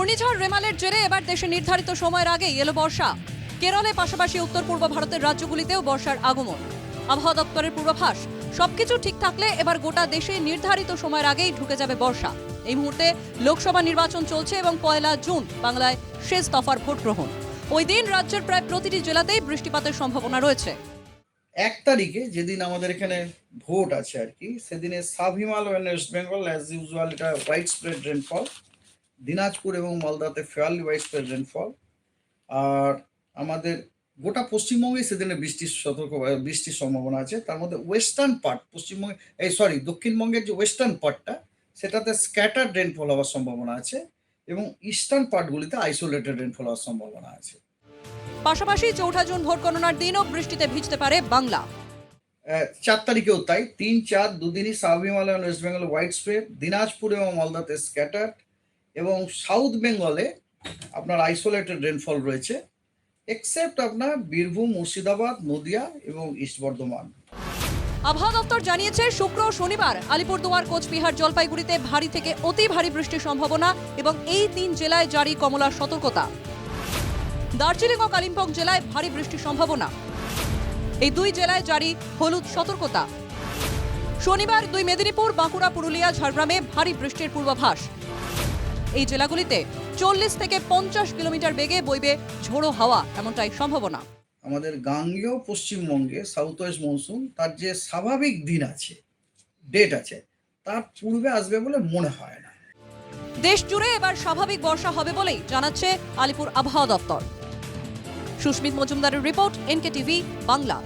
ঘূর্ণিঝড় রেমালের জেরে এবার দেশে নির্ধারিত সময়ের আগেই এলো বর্ষা। কেরলে পাশাপাশি উত্তর পূর্ব ভারতের রাজ্যগুলিতেও বর্ষার আগমন। আবহাওয়া দপ্তরের পূর্বাভাস, সবকিছু ঠিক থাকলে এবার গোটা দেশে নির্ধারিত সময়ের আগেই ঢুকে যাবে বর্ষা। এই মুহূর্তে লোকসভা নির্বাচন চলছে এবং পয়লা জুন বাংলায় শেষ দফার ভোট গ্রহণ। ওই দিন রাজ্যের প্রায় প্রতিটি জেলাতেই বৃষ্টিপাতের সম্ভাবনা রয়েছে। এক তারিখে যেদিন আমাদের এখানে ভোট আছে আর কি, সেদিনে sub West Bengal as usual এটা হোয়াইট স্প্রেড রেনফল দিনাজপুর এবং মালদাতে ফেয়ারলি স্প্রেড রেনফল আর আমাদের গোটা পশ্চিমবঙ্গে সেদিনে বৃষ্টির সতর্ক বৃষ্টির সম্ভাবনা আছে। তার মধ্যে ওয়েস্টার্ন পার্ট পশ্চিমবঙ্গে এই সরি দক্ষিণবঙ্গের যে ওয়েস্টার্ন পার্টটা সেটাতে স্ক্যাটার্ড রেনফল হওয়ার সম্ভাবনা আছে এবং ইস্টার্ন পার্টগুলিতে আইসোলেটেড রেনফল হওয়ার সম্ভাবনা আছে। পাশাপাশি চৌঠা জুন ভোট গণনার দিনও বৃষ্টিতে ভিজতে পারে বাংলা। চার তারিখেও তাই। তিন চার দুদিনই south Himalayan West Bengal widespread Dinajpur এবং মালদাতে স্ক্যাটার্ড এবং সাউথ বেঙ্গলে আপনার আইসোলেটেড রেনফল রয়েছে এক্সেপ্ট আপনার বীরভূম, মুর্শিদাবাদ, নদিয়া এবং ইস্ট বর্ধমান। আবহাওয়া দপ্তর জানিয়েছে, শুক্র শনিবার আলিপুরদুয়ার, কোচবিহার, জলপাইগুড়িতে ভারী থেকে অতি ভারী বৃষ্টির সম্ভাবনা এবং এই তিন জেলায় জারি কমলা সতর্কতা। দার্জিলিং ও কালিম্পং জেলায় ভারী বৃষ্টির সম্ভাবনা। এই দুই জেলায় জারি হলুদ সতর্কতা। শনিবার দুই মেদিনীপুর, বাঁকুড়া, পুরুলিয়া, ঝাড়গ্রামে ভারী বৃষ্টির পূর্বাভাস। এই জেলাগুলিতে চল্লিশ থেকে পঞ্চাশ কিলোমিটার বেগে বইবে ঝোড়ো হাওয়া এমনটাই সম্ভাবনা। আমাদের গাঙ্গেয় পশ্চিমবঙ্গে সাউথ ওয়েস্ট মনসুন তার যে স্বাভাবিক দিন আছে ডেট আছে তার পূর্বে আসবে বলে মনে হয় না। দেশ জুড়ে এবার স্বাভাবিক বর্ষা হবে বলেই জানাচ্ছে আলিপুর আবহাওয়া দপ্তর। সুস্মিত মজুমদারের রিপোর্ট এনকে টিভি বাংলা।